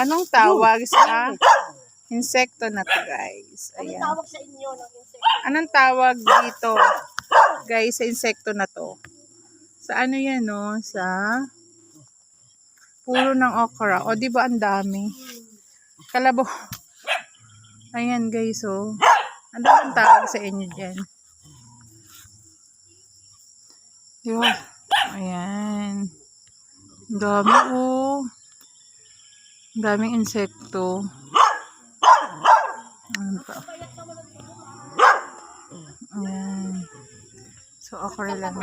Anong tawag sa insekto na to, guys? Ayan. tawag sa inyo ng insect? Anong tawag dito, guys, sa insekto na to? Sa ano yan, no? Sa pulo ng okra. O, di ba ang dami? Kalabo. Ayan, guys, oh. Ano ang tawag sa inyo dyan? Di ba? Ayan. Ang dami, oh. Daming insekto. Ano pa? Ayan. So, okra lang.